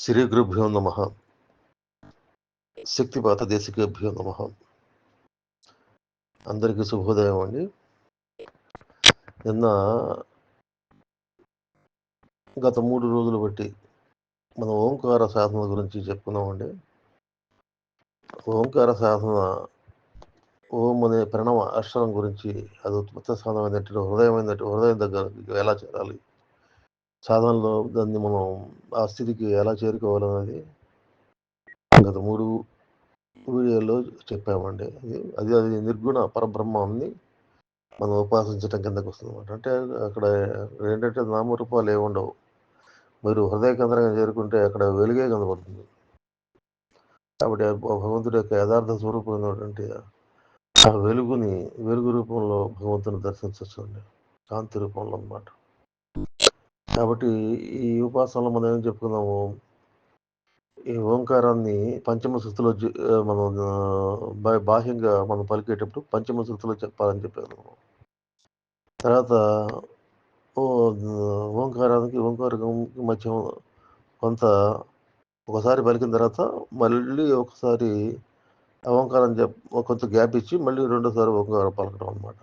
శ్రీ గురుభ్యో నమ. శక్తిపాత దేశికేభ్యో నమ. అందరికీ శుభోదయం అండి. నిన్న గత మూడు రోజులు బట్టి మనం ఓంకార సాధన గురించి చెప్పుకున్నామండి. ఓంకార సాధన ఓం అనే ప్రణవ అక్షరం గురించి అది ఉత్పత్తి సాధనమైనటువంటి హృదయమైనటువంటి హృదయం దగ్గర ఎలా చేరాలి? సాధనలో దాన్ని మనం ఆ స్థితికి ఎలా చేరుకోవాలన్నది గత మూడు వీడియోలో చెప్పామండి. అది అది నిర్గుణ పరబ్రహ్మాన్ని మనం ఉపాసించడం కిందకు వస్తుంది అంటే అక్కడ ఏంటంటే నామరూపాలు ఏముండవు మీరు హృదయ కేంద్రంగా చేరుకుంటే అక్కడ వెలుగే కనబడుతుంది. కాబట్టి భగవంతుడి యొక్క యథార్థ స్వరూపమైనటువంటి ఆ వెలుగుని వెలుగు రూపంలో భగవంతుని దర్శించవచ్చు అండి కాంతి రూపంలో అన్నమాట. కాబట్టి ఈ ఉపాసనలో మనం ఏం చెప్పుకున్నాము? ఈ ఓంకారాన్ని పంచమ శృతిలో మనం బా- బాహ్యంగా మనం పలికేటప్పుడు పంచమ శృతిలో చెప్పాలని చెప్పాను. తర్వాత ఓ ఓంకారానికి ఓంకారానికి మధ్య కొంత ఒకసారి పలికిన తర్వాత మళ్ళీ ఒకసారి ఓంకారం చెప్ కొంత గ్యాప్ ఇచ్చి మళ్ళీ రెండోసారి ఓంకారం పలకడం అనమాట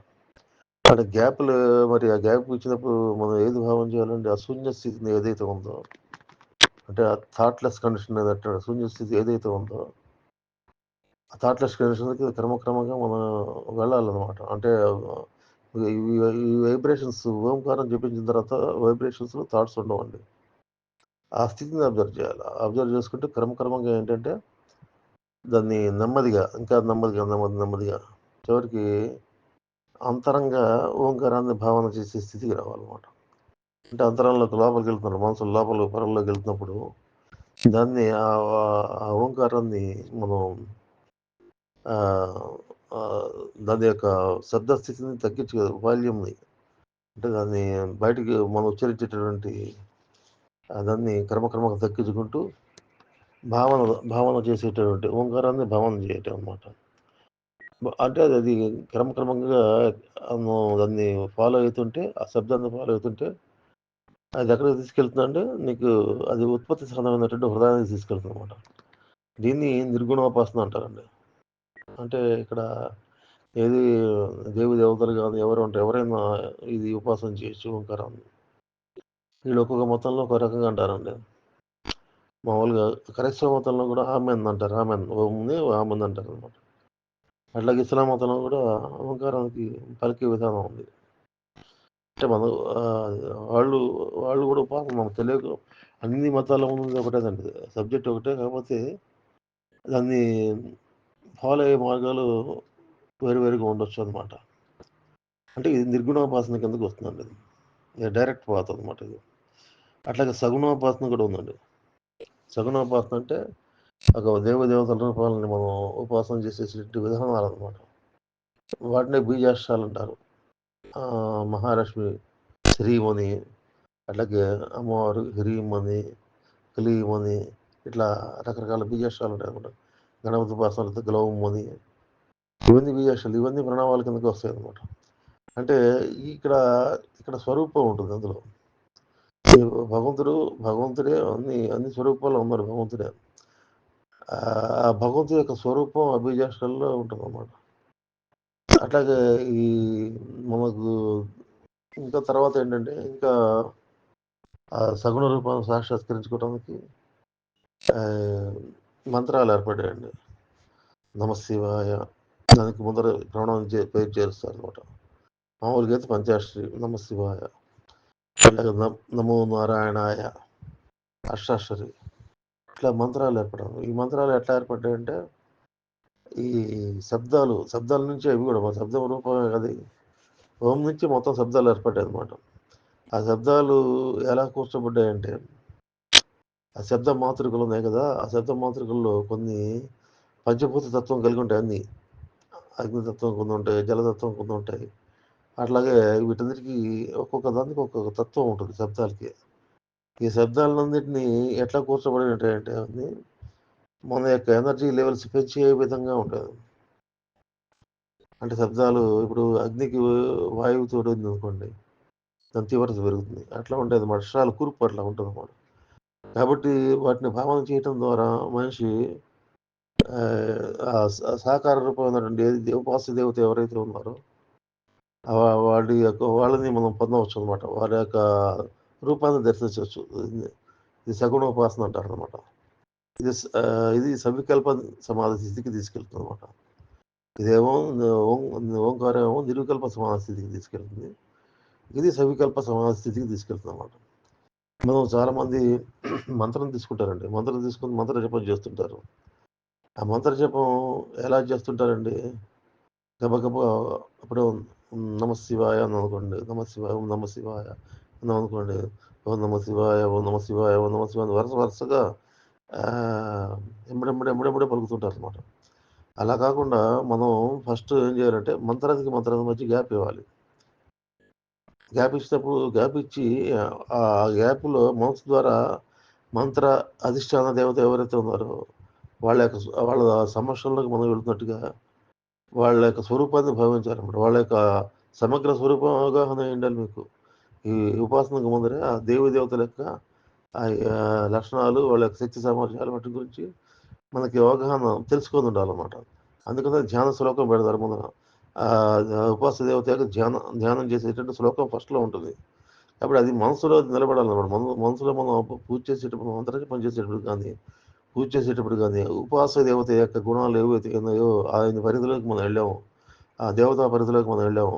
అంటే గ్యాప్లు మరి ఆ గ్యాప్ ఇచ్చినప్పుడు మనం ఏది భావం చేయాలంటే ఆ శూన్య స్థితిని ఏదైతే ఉందో అంటే ఆ థాట్లెస్ కండిషన్ ఏదంటే శూన్య స్థితి ఏదైతే ఉందో ఆ థాట్లెస్ కండిషన్కి క్రమక్రమంగా మనం వెళ్ళాలన్నమాట. అంటే ఈ వైబ్రేషన్స్ ఓంకారం చెప్పించిన తర్వాత వైబ్రేషన్స్లో థాట్స్ ఉండవండి. ఆ స్థితిని అబ్జర్వ్ చేయాలి. అబ్జర్వ్ చేసుకుంటే క్రమక్రమంగా ఏంటంటే దాన్ని నెమ్మదిగా ఇంకా నెమ్మదిగా నెమ్మది నెమ్మదిగా చివరికి అంతరంగా ఓంకారాన్ని భావన చేసే స్థితికి రావాలన్నమాట. అంటే అంతరంలోకి లోపలికి వెళ్తున్నారు. మనసు లోపల పొరల్లోకి వెళ్తున్నప్పుడు దాన్ని ఆ ఆ ఓంకారాన్ని మనం దాని యొక్క శబ్దస్థితిని తగ్గించు వాల్యూమ్ని అంటే దాన్ని బయటికి మనం ఉచ్చరించేటటువంటి దాన్ని క్రమక్రమంగా తగ్గించుకుంటూ భావన భావన చేసేటటువంటి ఓంకారాన్ని భావన చేయటం అన్నమాట. అంటే అది అది క్రమక్రమంగా దాన్ని ఫాలో అవుతుంటే ఆ శబ్దాన్ని ఫాలో అవుతుంటే అది ఎక్కడికి తీసుకెళ్తుందంటే నీకు అది ఉత్పత్తి సాధనమైనటువంటి హృదయానికి తీసుకెళ్తుంది అనమాట దీన్ని నిర్గుణోపాసన అంటారండి. అంటే ఇక్కడ ఏది దేవి దేవతలు కానీ ఎవరు ఉంటారు ఎవరైనా ఇది ఉపాసన చేయొచ్చు ఓంకారాన్ని వీళ్ళు ఒక్కొక్క మతంలో ఒక రకంగా అంటారండి. మామూలుగా క్రైస్తవ మతంలో కూడా ఆమెన్ అంటారు. ఆమెన్. ఓంని ఆమెన్ అంటారు అనమాట అట్లాగే ఇస్లాం మతంలో కూడా అహంకారానికి పలికే విధానం ఉంది. అంటే మనం వాళ్ళు వాళ్ళు కూడా పాపం మనకు తెలియక అన్ని మతాల్లో ఉన్నది ఒకటేదండి సబ్జెక్ట్ ఒకటే కాకపోతే దాన్ని ఫాలో అయ్యే మార్గాలు వేరు వేరుగా ఉండొచ్చు అనమాట అంటే ఇది నిర్గుణోపాసన కిందకు వస్తుందండి ఇది ఇది డైరెక్ట్ పాత అనమాట ఇది. అట్లాగే సగుణోపాసన కూడా ఉందండి. సగుణోపాసన అంటే ఒక దేవదేవతల రూపాలని మనం ఉపాసన చేసేటువంటి విధానాలు అనమాట వాటినే బీజాష్ట్రాలు అంటారు. ఆ, మహాలక్ష్మి శ్రీమణి అట్లాగే అమ్మవారు హ్రీమణి క్లీమణి ఇట్లా రకరకాల బీజాష్ట్రాలు ఉంటాయి అనమాట గణపతి ఉపాసనలు అయితే గ్లౌమణి ఇవన్నీ బీజాష్ట్రాలు ఇవన్నీ ప్రణామాల కిందకి వస్తాయి అనమాట అంటే ఇక్కడ ఇక్కడ స్వరూపం ఉంటుంది అందులో. భగవంతుడు భగవంతుడే అన్ని అన్ని స్వరూపాలు ఉన్నారు భగవంతుడే. ఆ భగవంతుడి యొక్క స్వరూపం అభిజాషల్లో ఉంటుంది అన్నమాట అట్లాగే ఈ మనకు ఇంకా తర్వాత ఏంటంటే ఇంకా ఆ సగుణ రూపాన్ని సాక్షాత్కరించుకోవడానికి ఆ, మంత్రాలు ఏర్పడాయండి నమశివాయ దానికి ముందర ప్రణవం చే పేరు చేరుస్తారు అనమాట మామూలుగా అయితే పంచాశ్రీ నమ నమో నారాయణాయ అష్టాశ్వరి ఇట్లా మంత్రాలు ఏర్పడడం. ఈ మంత్రాలు ఎట్లా ఏర్పడ్డాయంటే ఈ శబ్దాలు శబ్దాల నుంచి అవి కూడా మా శబ్దం రూపమే కదా ఓం నుంచి మొత్తం శబ్దాలు ఏర్పడ్డాయి అనమాట ఆ శబ్దాలు ఎలా కూర్చోబడ్డాయంటే ఆ శబ్ద మాతృకలు ఉన్నాయి కదా ఆ శబ్ద మాతృకల్లో కొన్ని పంచభూత తత్వం కలిగి ఉంటాయి అన్ని. అగ్నితత్వం కొన్ని ఉంటాయి జలతత్వం కొన్ని ఉంటాయి. అట్లాగే వీటన్నిటికీ ఒక్కొక్క దానికి ఒక్కొక్క తత్వం ఉంటుంది శబ్దాలకి. ఈ శబ్దాలన్నింటినీ ఎట్లా కూర్చోబడి ఉంటాయంటే అవన్నీ మన యొక్క ఎనర్జీ లెవెల్స్ పెంచే విధంగా ఉంటుంది. అంటే శబ్దాలు ఇప్పుడు అగ్నికి వాయువు తోడింది అనుకోండి దాని తీవ్రత పెరుగుతుంది. అట్లా ఉంటుంది అన్నమాట శ్రాలు కూర్పు అట్లా ఉంటుంది అన్నమాట. కాబట్టి వాటిని భావన చేయటం ద్వారా మనిషి సహకార సాకార రూపమైనటువంటి ఏది దేవత ఎవరైతే ఉన్నారో వాడి యొక్క వాళ్ళని మనం పొందవచ్చు అనమాట. వారి యొక్క రూపాన్ని దర్శించవచ్చు ఇది ఇది అంటారు ఉపాసన ఇది ఇది సవికల్ప సమాధి స్థితికి తీసుకెళ్తుంది అనమాట ఇదేమో ఓం ఓంకారం ఏమో నిర్వికల్ప సమాధి స్థితికి తీసుకెళ్తుంది. ఇది సవికల్ప సమాధి స్థితికి తీసుకెళ్తుంది అనమాట మనం చాలామంది మంత్రం తీసుకుంటారండి. మంత్రం తీసుకొని మంత్ర జపం చేస్తుంటారు. ఆ మంత్ర జపం ఎలా చేస్తుంటారండి? గబగబ అప్పుడే నమ శివాయ అన్నామనుకోండి. నమ శివాయ, నమ శివాయ అన్నామనుకోండి. ఓం నమ శివాయ, ఓం నమ శివాయ, ఓం నమ శివాయ వరుస వరుసగా ఎంబడెంబడి ఎంబడెంబడే పలుకుతుంటారు అనమాట అలా కాకుండా మనం ఫస్ట్ ఏం చేయాలంటే మంత్రానికి మంత్రానికి మధ్య గ్యాప్ ఇవ్వాలి. గ్యాప్ ఇచ్చినప్పుడు గ్యాప్ ఇచ్చి ఆ గ్యాప్‌లో మనసు ద్వారా మంత్ర అధిష్టాన దేవత ఎవరైతే ఉన్నారో వాళ్ళ యొక్క వాళ్ళ సమస్యలకు మనం వెళ్తున్నట్టుగా వాళ్ళ యొక్క స్వరూపాన్ని భావించాలన్నమాట. వాళ్ళ యొక్క సమగ్ర స్వరూపం అవగాహన ఉండాలి మీకు. ఈ ఉపాసనకు ముందరే ఆ దేవీ దేవతల యొక్క లక్షణాలు, వాళ్ళ యొక్క శక్తి సామర్థ్యాలు వాటి గురించి మనకి అవగాహన తెలుసుకొని ఉండాలన్నమాట. అందుకనే ధ్యాన శ్లోకం పెడతారు ముందర. ఉపాస దేవత యొక్క ధ్యానం ధ్యానం చేసేటట్టు శ్లోకం ఫస్ట్‌లో ఉంటుంది. కాబట్టి అది మనసులో నిలబడాలన్నమాట. మన మనసులో మనం పూజ చేసేటప్పుడు మంత్రాన్ని పని చేసేటప్పుడు కానీ, పూజ చేసేటప్పుడు కానీ, ఉపాస దేవత యొక్క గుణాలు ఏవైతే ఉన్నాయో ఆయన పరిధిలోకి మనం వెళ్ళాము. ఆ దేవతా పరిధిలోకి మనం వెళ్ళాము.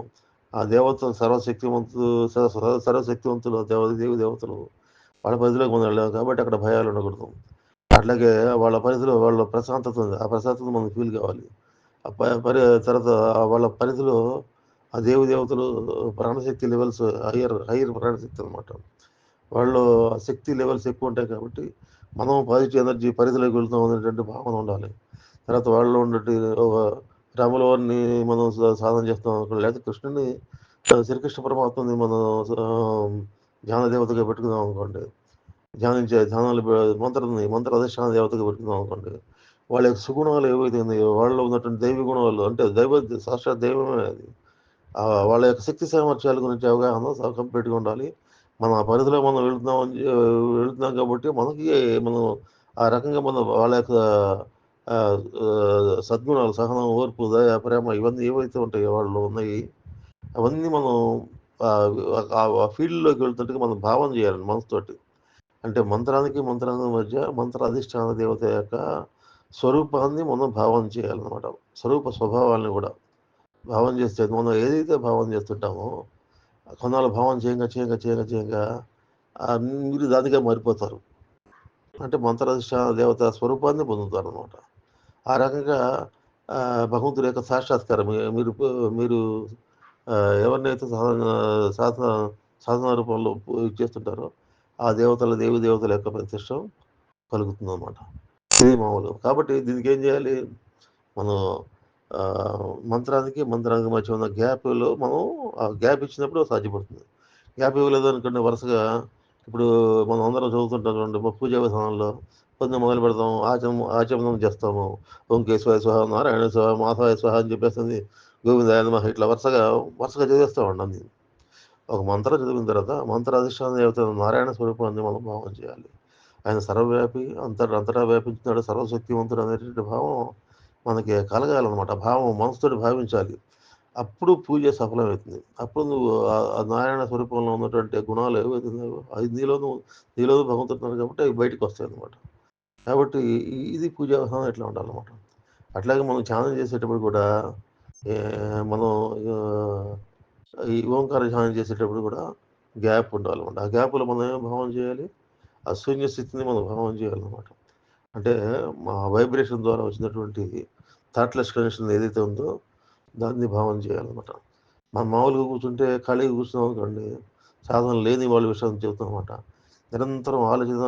ఆ దేవత సర్వశక్తివంతులు స సర్వశక్తివంతులు దేవ దేవి దేవతలు వాళ్ళ పరిధిలోకి మనం వెళ్ళాము కాబట్టి అక్కడ భయాలు ఉండకూడదు. అట్లాగే వాళ్ళ పరిధిలో వాళ్ళ ప్రశాంతత ఉంది. ఆ ప్రశాంతత మనకు ఫీల్ కావాలి. ఆ ప పరి తర్వాత వాళ్ళ పరిధిలో ఆ దేవి దేవతలు ప్రాణశక్తి లెవెల్స్ హయ్యర్ హయ్యర్ ప్రాణశక్తి అనమాట. వాళ్ళు ఆ శక్తి లెవెల్స్ ఎక్కువ ఉంటాయి కాబట్టి మనం పాజిటివ్ ఎనర్జీ పరిధిలోకి వెళ్తాం అనేటువంటి భావన ఉండాలి. తర్వాత వాళ్ళలో ఉన్నట్టు రాములవారిని రాముల వారిని మనం సాధన చేస్తాం అనుకోండి. లేకపోతే కృష్ణుని శ్రీకృష్ణ పరమాత్మని మనం ధ్యాన దేవతగా పెట్టుకుందాం అనుకోండి. ధ్యానించే ధ్యానాలు మంత్రని మంత్ర అధిష్టాన దేవతగా పెట్టుకుందాం అనుకోండి. వాళ్ళ యొక్క సుగుణాలు ఏవైతే ఉన్నాయో వాళ్ళలో ఉన్నటువంటి దైవ గుణాలు అంటే దైవ సాక్షాత్ దైవమే అది. వాళ్ళ యొక్క శక్తి సామర్థ్యాల గురించి అవగాహన కంప్లీట్‌గా ఉండాలి. మనం ఆ పరిధిలో మనం వెళుతున్నాం అని కాబట్టి మనకి మనం ఆ రకంగా మనం వాళ్ళ యొక్క సద్గుణాలు సహనం, ఓర్పు, దయ, ప్రేమ ఇవన్నీ ఏవైతే ఉంటాయో వాళ్ళు ఉన్నాయి. అవన్నీ మనం ఆ ఫీల్డ్‌లోకి వెళ్తుంటే మనం భావన చేయాలి మనసుతోటి. అంటే మంత్రానికి మంత్రానికి మధ్య మంత్ర అధిష్టాన దేవత యొక్క స్వరూపాన్ని మనం భావన చేయాలన్నమాట. స్వరూప స్వభావాల్ని కూడా. భావన చేస్తే మనం ఏదైతే భావన చేస్తుంటామో కొన్నాళ్ళు భావన చేయంగా, చేయంగా, చేయంగా, చేయంగా మీరు దానిగా మారిపోతారు. అంటే మంత్రాధిష్టాన దేవత స్వరూపాన్ని పొందుతారు అనమాట ఆ రకంగా భగవంతుడి యొక్క సాక్షాత్కారం మీరు మీరు ఎవరినైతే సాధన సాధన సాధన రూపంలో చేస్తుంటారో ఆ దేవతల దేవి దేవతల యొక్క ప్రతిష్టం కలుగుతుంది అనమాట ఇది మామూలు. కాబట్టి దీనికి ఏం చేయాలి? మనం మంత్రానికి మంత్రానికి మధ్య ఉన్న గ్యాప్‌లో మనం ఆ గ్యాప్ ఇచ్చినప్పుడు సాధ్యపడుతుంది. గ్యాప్ ఇవ్వలేదనుకోండి వరుసగా ఇప్పుడు మనం అందరం చదువుతుంటాం చూడండి పూజా విధానంలో పొద్దున మొదలు పెడతాం ఆచమనం ఆచమనం చేస్తాము. ఓంకేశ్వర స్వహ నారాయణ స్వహ మాధవాయ స్వాహ అని చెప్పేస్తుంది గోవిందాయ నమః ఇట్లా వరుసగా వరుసగా చదివేస్తామండి అన్నీ. ఒక మంత్రం చదివిన తర్వాత మంత్రాధిష్టాన దేవత నారాయణ స్వరూపాన్ని మనం భావం చేయాలి. ఆయన సర్వవ్యాపి అంతట అంతటా వ్యాపించినాడు సర్వశక్తివంతుడు అనేటువంటి భావం మనకి కలగాలన్నమాట భావం మనసుతో భావించాలి. అప్పుడు పూజ సఫలమవుతుంది. అప్పుడు నువ్వు ఆ నారాయణ స్వరూపంలో ఉన్నటువంటి గుణాలు ఏవైతే అది నీలోనూ నీలోనూ నీలోను కాబట్టి అవి బయటకు వస్తాయి బయటకొస్తాయన్నమాట. కాబట్టి ఇది పూజా విధానం ఎట్లా ఉండాలన్నమాట. అట్లాగే మనం ధ్యానం చేసేటప్పుడు కూడా మనం ఈ ఓంకార ధ్యానం చేసేటప్పుడు కూడా గ్యాప్ ఉండాలన్నమాట. ఆ గ్యాప్‌లో మనం ఏం భావం చేయాలి? ఆ శూన్య స్థితిని మనం భావం చేయాలన్నమాట. అంటే మా వైబ్రేషన్ ద్వారా వచ్చినటువంటి థాట్‌లెస్ కనెక్షన్ ఏదైతే ఉందో దాన్ని భావన చేయాలన్నమాట. మనం మామూలుగా కూర్చుంటే ఖాళీగా కూర్చున్నాం అనుకోండి, సాధన లేని వాళ్ళ విషయం చెబుతానమాట. నిరంతరం ఆలోచన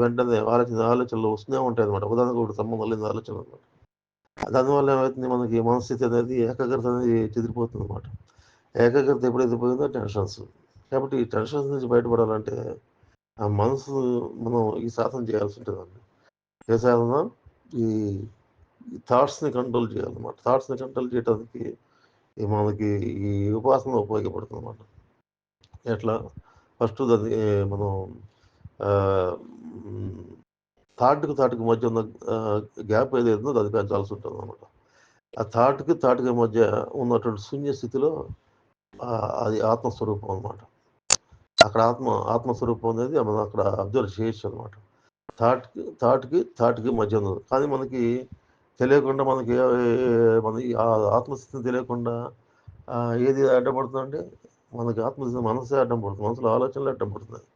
వెంటనే ఆలోచన ఆలోచనలు వస్తూనే ఉంటాయి అనమాట ఉదాహరణకు ఒకటి సంబంధం లేని ఆలోచనలు. దానివల్ల ఏమవుతుంది మనకి మనస్థితి అనేది ఏకాగ్రత అనేది చెదిరిపోతుంది అనమాట ఏకాగ్రత ఎప్పుడైతే పోయిందో టెన్షన్స్. కాబట్టి ఈ టెన్షన్స్ నుంచి బయటపడాలంటే ఆ మనసు మనం ఈ సాధన చేయాల్సి ఉంటుందండి ఏ సాధన? ఈ ఈ థాట్స్‌ని కంట్రోల్ చేయాలన్నమాట. థాట్స్‌ని కంట్రోల్ చేయటానికి మనకి ఈ ఉపాసన ఉపయోగపడుతుంది అన్నమాట ఎట్లా? ఫస్ట్ దాన్ని మనం థాట్కి థాట్కి మధ్య ఉన్న గ్యాప్ ఏదైతే ఉందో అది పెంచాల్సి ఉంటుంది అనమాట ఆ థాట్కి థాట్కి మధ్య ఉన్నటువంటి శూన్య స్థితిలో అది ఆత్మస్వరూపం అనమాట అక్కడ ఆత్మ ఆత్మస్వరూపం అనేది మనం అక్కడ అబ్జర్వ్ చేయొచ్చు అనమాట థాట్కి థాట్కి థాట్కి మధ్య ఉన్నది. కానీ మనకి తెలియకుండా మనకి మన ఆత్మస్థితిని తెలియకుండా ఏది ఏది అడ్డపడుతుందంటే మనకి ఆత్మస్థితి మనసే అడ్డం పడుతుంది మనసులో ఆలోచనలు అడ్డం పడుతున్నాయి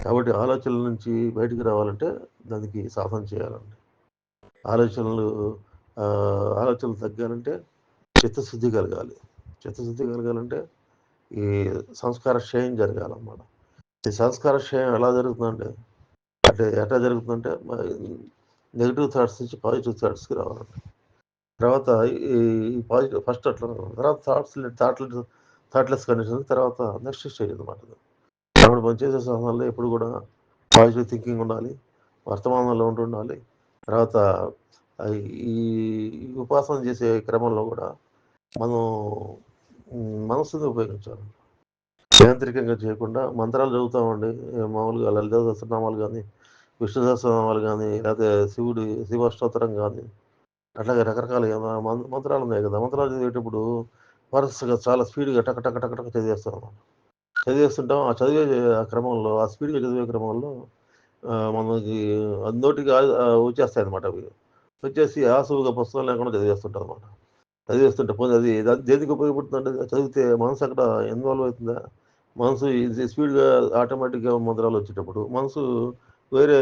కాబట్టి ఆలోచనల నుంచి బయటికి రావాలంటే దానికి సాధన చేయాలండి. ఆలోచనలు ఆలోచనలు తగ్గాలంటే చిత్తశుద్ధి కలగాలి. చిత్తశుద్ధి కలగాలంటే ఈ సంస్కార క్షయం జరగాలన్నమాట. ఈ సంస్కార క్షయం ఎలా జరుగుతుందంటే అంటే ఎట్లా జరుగుతుందంటే నెగిటివ్ థాట్స్ నుంచి పాజిటివ్ థాట్స్కి రావాలంట తర్వాత ఈ పాజిటివ్ ఫస్ట్ అట్లా తర్వాత థాట్స్ థాట్లెస్ థాట్లెస్ కండిషన్ తర్వాత నెక్స్ట్ స్టేజ్ అనమాట కాబట్టి మనం చేసే సాధనలో ఎప్పుడు కూడా పాజిటివ్ థింకింగ్ ఉండాలి వర్తమానంలో ఉంటూ ఉండాలి. తర్వాత ఈ ఉపాసన చేసే క్రమంలో కూడా మనం మనస్సుని ఉపయోగించాలి. యాంత్రికంగా చేయకుండా మంత్రాలు చదువుతామండి. మామూలుగా లలిత సహస్రనామాలు కానీ విష్ణు సహస్రనామాలు కానీ లేకపోతే శివుడి శివస్తోత్రం కానీ అట్లాగే రకరకాల మంత్రాలు ఉన్నాయి కదా. మంత్రాలు చదివేటప్పుడు వరుసగా చాలా స్పీడ్గా టక టక టక టక చదివేస్తాం అన్నమాట. చదివేస్తుంటాం. ఆ చదివే ఆ క్రమంలో ఆ స్పీడ్గా చదివే క్రమంలో మనకి అందోటిగా వచ్చేస్తాయి అనమాట అవి. వచ్చేసి ఆసువుగా పుస్తకం లేకుండా చదివేస్తుంటాం అనమాట చదివేస్తుంటే పోనీ అది దేనికి ఉపయోగపడుతుందంటే చదివితే మనసు అక్కడ ఇన్వాల్వ్ అవుతుందా? మనసు ఇది స్పీడ్గా ఆటోమేటిక్గా మంత్రాలు వచ్చేటప్పుడు మనసు వేరే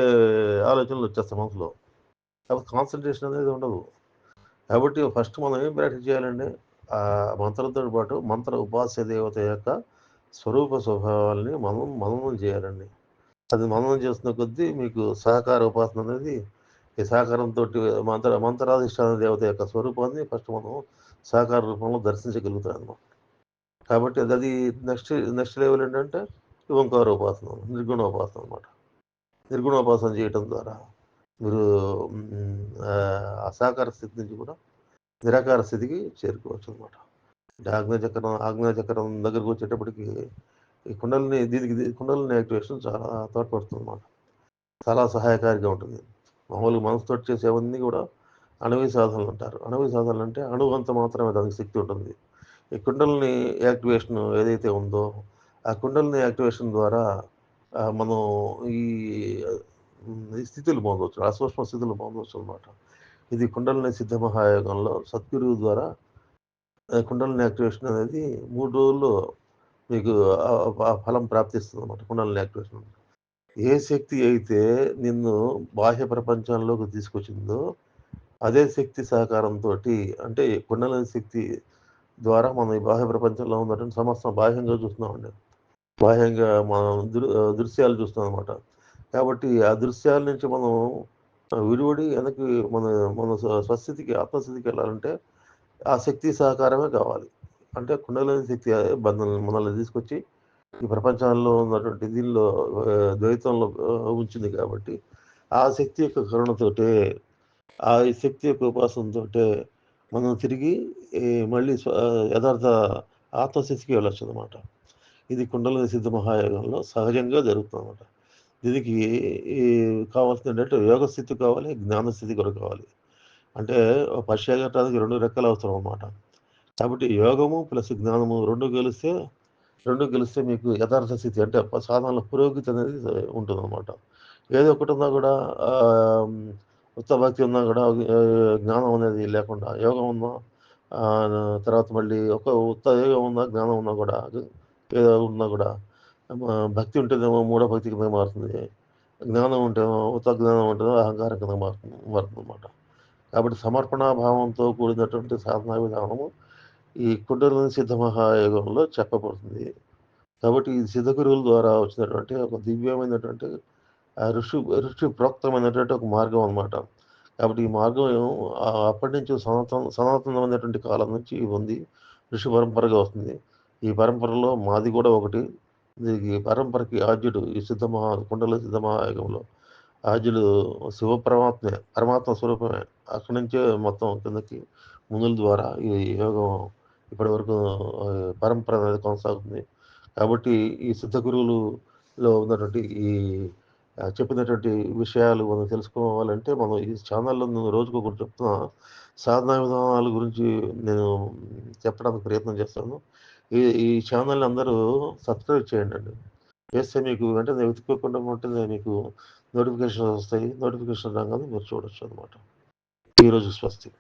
ఆలోచనలు వచ్చేస్తాయి మనసులో. కాబట్టి కాన్సన్ట్రేషన్ అనేది ఉండదు. కాబట్టి ఫస్ట్ మనం ఏం ప్రాక్టీస్ చేయాలండి ఆ మంత్రంతో పాటు మంత్ర ఉపాస్య దేవత యొక్క స్వరూప స్వభావాల్ని మనం మననం చేయాలండి. అది మననం చేస్తున్న కొద్దీ మీకు సహకార ఉపాసన అనేది ఈ సహకారంతో మంత్ర మంత్రాధిష్టాన దేవత యొక్క స్వరూపాన్ని ఫస్ట్ మనం సహకార రూపంలో దర్శించగలుగుతాం అన్నమాట కాబట్టి అది అది నెక్స్ట్ నెక్స్ట్ లెవెల్ ఏంటంటే ఓంకార ఉపాసన నిర్గుణ ఉపాసన అనమాట నిర్గుణోపాసన చేయటం ద్వారా. మీరు అసాకార స్థితి నుంచి కూడా నిరాకార స్థితికి చేరుకోవచ్చు అనమాట అంటే ఆగ్నేయ చక్రం ఆగ్నేయ చక్రం దగ్గరకు వచ్చేటప్పటికి ఈ కుండలిని దీనికి కుండలని కుండలిని యాక్టివేషన్ చాలా తోడ్పడుతుంది అనమాట చాలా సహాయకారిగా ఉంటుంది. మామూలుగా మనసుతో చేసేవన్నీ కూడా అణవి సాధనలు అంటారు. అణవి సాధనలు అంటే అణువంత మాత్రమే దానికి శక్తి ఉంటుంది. ఈ కుండలిని యాక్టివేషన్ ఏదైతే ఉందో ఆ కుండలిని యాక్టివేషన్ ద్వారా మనం ఈ స్థితులు పొందవచ్చు. అసూక్ష్మ స్థితులు పొందవచ్చు అనమాట ఇది కుండలిని సిద్ధ మహాయోగంలో సద్గురువు ద్వారా కుండలని కుండలిని యాక్టివేషన్ అనేది మూడు రోజుల్లో మీకు ఆ- ఫలం ప్రాప్తిస్తుంది అనమాట కుండలిని యాక్టివేషన్ ఏ శక్తి అయితే నిన్ను బాహ్య ప్రపంచంలోకి తీసుకొచ్చిందో అదే శక్తి సహకారంతో అంటే కుండలని కుండలిని శక్తి ద్వారా మనం ఈ బాహ్య ప్రపంచంలో ఉన్నటువంటి సమస్తం బాహ్యంగా చూస్తున్నామండి. బాహ్యంగా మనం దృ దృశ్యాలు చూస్తాం అనమాట కాబట్టి ఆ దృశ్యాల నుంచి మనం విడివడి వెనక్కి మన మన స్వ- స్వస్థితికి ఆత్మస్థితికి వెళ్ళాలంటే ఆ శక్తి సహకారమే కావాలి. అంటే కుండలిని శక్తి బంధన మనల్ని తీసుకొచ్చి ఈ ప్రపంచంలో ఉన్నటువంటి దీనిలో ద్వైతంలో ఉంచింది కాబట్టి ఆ శక్తి యొక్క కరుణతోటే ఆ శక్తి యొక్క ఉపాసనతోటే మనం తిరిగి ఈ మళ్ళీ యథార్థ ఆత్మస్థితికి వెళ్ళొచ్చు అనమాట ఇది కుండల సిద్ధ మహాయోగంలో సహజంగా జరుగుతుంది అనమాట దీనికి ఈ కావాల్సింది ఏంటంటే యోగ స్థితి కావాలి జ్ఞాన స్థితి కూడా కావాలి. అంటే పశ్చాగటానికి రెండు రెక్కలు అవసరం అన్నమాట. కాబట్టి యోగము ప్లస్ జ్ఞానము రెండు కలిస్తే రెండు కలిస్తే మీకు యథార్థ స్థితి అంటే సాధనలో పురోగతి అనేది ఉంటుంది అనమాట ఏదో ఒకటి ఉన్నా కూడా ఉత్త భక్తి ఉన్నా కూడా జ్ఞానం అనేది లేకుండా యోగం ఉన్నా తర్వాత మళ్ళీ ఒక ఉత్త యోగం ఉన్నా జ్ఞానం ఉన్నా కూడా ఏదో ఉన్నా కూడా భక్తి ఉంటేనేమో మూడో భక్తి కింద మారుతుంది. జ్ఞానం ఉంటేమో ఉత జ్ఞానం ఉంటేమో అహంకారం కింద మారుతుంది మారుతుంది అనమాట కాబట్టి సమర్పణా భావంతో కూడినటువంటి సాధనా విధానము ఈ కుండలిని సిద్ధ మహాయోగంలో చెప్పబడుతుంది. కాబట్టి ఈ సిద్ధ గురువుల ద్వారా వచ్చినటువంటి ఒక దివ్యమైనటువంటి ఆ ఋషి ఋషి ప్రోక్తమైనటువంటి ఒక మార్గం అన్నమాట. కాబట్టి ఈ మార్గం అప్పటి నుంచి సనాతన సనాతనమైనటువంటి కాలం నుంచి ఉంది ఋషి పరంపరగా వస్తుంది. ఈ పరంపరలో మాది కూడా ఒకటి. దీనికి పరంపరకి ఆద్యుడు ఈ సిద్ధమహా కుండల సిద్ధమహాయోగంలో ఆద్యుడు శివ పరమాత్మే పరమాత్మ స్వరూపమే. అక్కడి నుంచే మొత్తం కిందకి ముందుల ద్వారా ఈ యోగం ఇప్పటి వరకు పరంపర అనేది కొనసాగుతుంది. కాబట్టి ఈ సిద్ధ గురువులలో ఉన్నటువంటి ఈ చెప్పినటువంటి విషయాలు మనం తెలుసుకోవాలంటే మనం ఈ ఛానల్లో నేను రోజుకొకటి చెప్తున్న. సాధనా విధానాల గురించి నేను చెప్పడానికి ప్రయత్నం చేస్తాను. ఈ ఈ ఛానల్ అందరూ సబ్స్క్రైబ్ చేయండి అండి చేస్తే మీకు వెంటనే వెతుక్కోకుండా ఉంటుంది మీకు నోటిఫికేషన్ వస్తాయి. నోటిఫికేషన్ రాగానే మీరు చూడొచ్చు అనమాట ఈరోజు స్వస్తి.